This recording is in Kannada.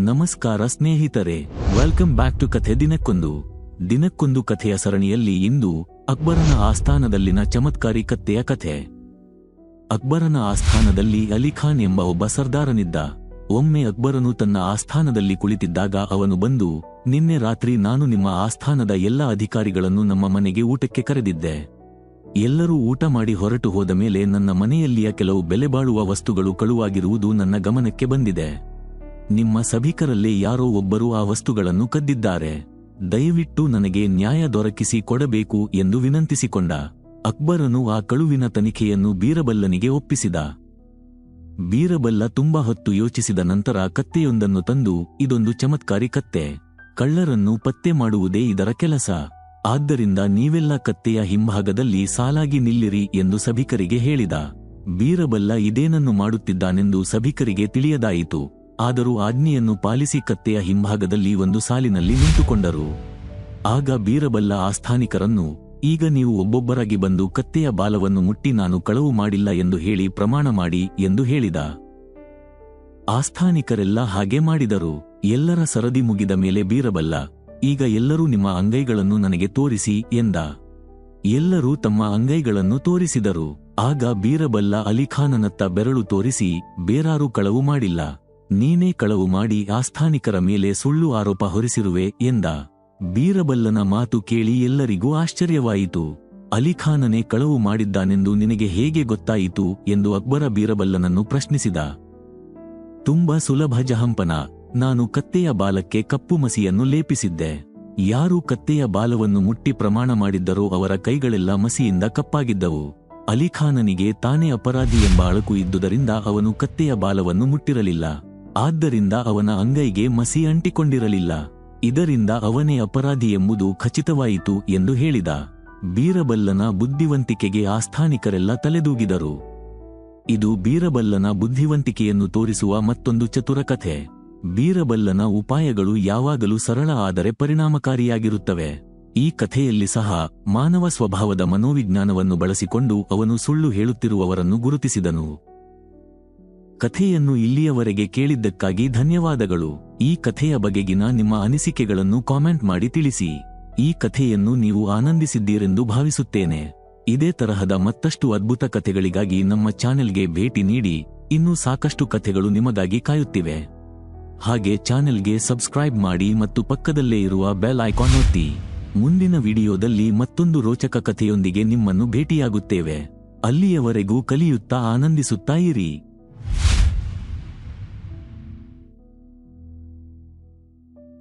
ನಮಸ್ಕಾರ ಸ್ನೇಹಿತರೆ ವೆಲ್ಕಮ್ ಬ್ಯಾಕ್ ಟು ಕಥೆ ದಿನಕ್ಕೊಂದು. ದಿನಕ್ಕೊಂದು ಕಥೆಯ ಸರಣಿಯಲ್ಲಿ ಇಂದು ಅಕ್ಬರನ ಆಸ್ಥಾನದಲ್ಲಿನ ಚಮತ್ಕಾರಿ ಕತ್ತೆಯ ಕಥೆ. ಅಕ್ಬರನ ಆಸ್ಥಾನದಲ್ಲಿ ಅಲಿಖಾನ್ ಎಂಬ ಒಬ್ಬ ಸರ್ದಾರನಿದ್ದ. ಒಮ್ಮೆ ಅಕ್ಬರನು ತನ್ನ ಆಸ್ಥಾನದಲ್ಲಿ ಕುಳಿತಿದ್ದಾಗ ಅವನು ಬಂದು, ನಿನ್ನೆ ರಾತ್ರಿ ನಾನು ನಿಮ್ಮ ಆಸ್ಥಾನದ ಎಲ್ಲ ಅಧಿಕಾರಿಗಳನ್ನು ನಮ್ಮ ಮನೆಗೆ ಊಟಕ್ಕೆ ಕರೆದಿದ್ದೆ. ಎಲ್ಲರೂ ಊಟ ಮಾಡಿ ಹೊರಟು ಹೋದ ಮೇಲೆ ನನ್ನ ಮನೆಯಲ್ಲಿಯ ಕೆಲವು ಬೆಲೆಬಾಳುವ ವಸ್ತುಗಳು ಕಳುವಾಗಿರುವುದು ನನ್ನ ಗಮನಕ್ಕೆ ಬಂದಿದೆ. ನಿಮ್ಮ ಸಭಿಕರಲ್ಲೇ ಯಾರೋ ಒಬ್ಬರು ಆ ವಸ್ತುಗಳನ್ನು ಕದ್ದಿದ್ದಾರೆ. ದಯವಿಟ್ಟು ನನಗೆ ನ್ಯಾಯ ದೊರಕಿಸಿ ಕೊಡಬೇಕು ಎಂದು ವಿನಂತಿಸಿಕೊಂಡ. ಅಕ್ಬರನು ಆ ಕಳುವಿನ ತನಿಖೆಯನ್ನು ಬೀರಬಲ್ಲನಿಗೆ ಒಪ್ಪಿಸಿದ. ಬೀರಬಲ್ಲ ತುಂಬಾ ಹೊತ್ತು ಯೋಚಿಸಿದ ನಂತರ ಕತ್ತೆಯೊಂದನ್ನು ತಂದು, ಇದೊಂದು ಚಮತ್ಕಾರಿ ಕತ್ತೆ. ಕಳ್ಳರನ್ನು ಪತ್ತೆ ಮಾಡುವುದೇ ಇದರ ಕೆಲಸ. ಆದ್ದರಿಂದ ನೀವೆಲ್ಲ ಕತ್ತೆಯ ಹಿಂಭಾಗದಲ್ಲಿ ಸಾಲಾಗಿ ನಿಲ್ಲಿರಿ ಎಂದು ಸಭಿಕರಿಗೆ ಹೇಳಿದ. ಬೀರಬಲ್ಲ ಇದೇನನ್ನು ಮಾಡುತ್ತಿದ್ದಾನೆಂದು ಸಭಿಕರಿಗೆ ತಿಳಿಯದಾಯಿತು. ಆದರೂ ಆಜ್ಞೆಯನ್ನು ಪಾಲಿಸಿ ಕತ್ತೆಯ ಹಿಂಭಾಗದಲ್ಲಿ ಒಂದು ಸಾಲಿನಲ್ಲಿ ನಿಂತುಕೊಂಡರು. ಆಗ ಬೀರಬಲ್ಲ ಆಸ್ಥಾನಿಕರನ್ನು, ಈಗ ನೀವು ಒಬ್ಬೊಬ್ಬರಾಗಿ ಬಂದು ಕತ್ತೆಯ ಬಾಲವನ್ನು ಮುಟ್ಟಿ ನಾನು ಕಳವು ಮಾಡಿಲ್ಲ ಎಂದು ಹೇಳಿ ಪ್ರಮಾಣ ಮಾಡಿ ಎಂದು ಹೇಳಿದ. ಆಸ್ಥಾನಿಕರೆಲ್ಲ ಹಾಗೆ ಮಾಡಿದರು. ಎಲ್ಲರ ಸರದಿ ಮುಗಿದ ಮೇಲೆ ಬೀರಬಲ್ಲ, ಈಗ ಎಲ್ಲರೂ ನಿಮ್ಮ ಅಂಗೈಗಳನ್ನು ನನಗೆ ತೋರಿಸಿ ಎಂದ. ಎಲ್ಲರೂ ತಮ್ಮ ಅಂಗೈಗಳನ್ನು ತೋರಿಸಿದರು. ಆಗ ಬೀರಬಲ್ಲ ಅಲಿಖಾನನತ್ತ ಬೆರಳು ತೋರಿಸಿ, ಬೇರಾರೂ ಕಳವು ಮಾಡಿಲ್ಲ. ನೀನೇ ಕಳವು ಮಾಡಿ ಆಸ್ಥಾನಿಕರ ಮೇಲೆ ಸುಳ್ಳು ಆರೋಪ ಹೊರಿಸಿರುವೆ ಎಂದ. ಬೀರಬಲ್ಲನ ಮಾತು ಕೇಳಿ ಎಲ್ಲರಿಗೂ ಆಶ್ಚರ್ಯವಾಯಿತು. ಅಲಿಖಾನನೇ ಕಳವು ಮಾಡಿದ್ದಾನೆಂದು ನಿನಗೆ ಹೇಗೆ ಗೊತ್ತಾಯಿತು ಎಂದು ಅಕ್ಬರ ಬೀರಬಲ್ಲನನ್ನು ಪ್ರಶ್ನಿಸಿದ. ತುಂಬ ಸುಲಭ ಜಹಂಪನ. ನಾನು ಕತ್ತೆಯ ಬಾಲಕ್ಕೆ ಕಪ್ಪು ಮಸಿಯನ್ನು ಲೇಪಿಸಿದ್ದೆ. ಯಾರು ಕತ್ತೆಯ ಬಾಲವನ್ನು ಮುಟ್ಟಿ ಪ್ರಮಾಣ ಮಾಡಿದ್ದರೋ ಅವರ ಕೈಗಳೆಲ್ಲ ಮಸಿಯಿಂದ ಕಪ್ಪಾಗಿದ್ದವು. ಅಲಿಖಾನನಿಗೆ ತಾನೇ ಅಪರಾಧಿ ಎಂಬ ಅಳಕು ಇದ್ದುದರಿಂದ ಅವನು ಕತ್ತೆಯ ಬಾಲವನ್ನು ಮುಟ್ಟಿರಲಿಲ್ಲ. ಆದ್ದರಿಂದ ಅವನ ಅಂಗೈಗೆ ಮಸಿ ಅಂಟಿಕೊಂಡಿರಲಿಲ್ಲ. ಇದರಿಂದ ಅವನೇ ಅಪರಾಧಿ ಎಂಬುದು ಖಚಿತವಾಯಿತು ಎಂದು ಹೇಳಿದ. ಬೀರಬಲ್ಲನ ಬುದ್ಧಿವಂತಿಕೆಗೆ ಆಸ್ಥಾನಿಕರೆಲ್ಲ ತಲೆದೂಗಿದರು. ಇದು ಬೀರಬಲ್ಲನ ಬುದ್ಧಿವಂತಿಕೆಯನ್ನು ತೋರಿಸುವ ಮತ್ತೊಂದು ಚತುರ ಕಥೆ ಬೀರಬಲ್ಲನ ಉಪಾಯಗಳು ಯಾವಾಗಲೂ ಸರಳ ಆದರೆ ಪರಿಣಾಮಕಾರಿಯಾಗಿರುತ್ತವೆ. ಈ ಕಥೆಯಲ್ಲಿ ಸಹ ಮಾನವ ಸ್ವಭಾವದ ಮನೋವಿಜ್ಞಾನವನ್ನು ಬಳಸಿಕೊಂಡು ಅವನು ಸುಳ್ಳು ಹೇಳುತ್ತಿರುವವರನ್ನು ಗುರುತಿಸಿದನು. ಕಥೆಯನ್ನು ಇಲ್ಲಿಯವರೆಗೆ ಕೇಳಿದ್ದಕ್ಕಾಗಿ ಧನ್ಯವಾದಗಳು. ಈ ಕಥೆಯ ಬಗೆಗಿನ ನಿಮ್ಮ ಅನಿಸಿಕೆಗಳನ್ನು ಕಾಮೆಂಟ್ ಮಾಡಿ ತಿಳಿಸಿ. ಈ ಕಥೆಯನ್ನು ನೀವು ಆನಂದಿಸಿದ್ದೀರೆಂದು ಭಾವಿಸುತ್ತೇನೆ. ಇದೇ ತರಹದ ಮತ್ತಷ್ಟು ಅದ್ಭುತ ಕಥೆಗಳಿಗಾಗಿ ನಮ್ಮ ಚಾನೆಲ್ಗೆ ಭೇಟಿ ನೀಡಿ. ಇನ್ನೂ ಸಾಕಷ್ಟು ಕಥೆಗಳು ನಿಮಗಾಗಿ ಕಾಯುತ್ತಿವೆ. ಹಾಗೆ ಚಾನೆಲ್ಗೆ ಸಬ್ಸ್ಕ್ರೈಬ್ ಮಾಡಿ ಮತ್ತು ಪಕ್ಕದಲ್ಲೇ ಇರುವ ಬೆಲ್ ಐಕಾನ್ ಒತ್ತಿ. ಮುಂದಿನ ವಿಡಿಯೋದಲ್ಲಿ ಮತ್ತೊಂದು ರೋಚಕ ಕಥೆಯೊಂದಿಗೆ ನಿಮ್ಮನ್ನು ಭೇಟಿಯಾಗುತ್ತೇವೆ. ಅಲ್ಲಿಯವರೆಗೂ ಕಲಿಯುತ್ತಾ ಆನಂದಿಸುತ್ತಾ ಇರಿ.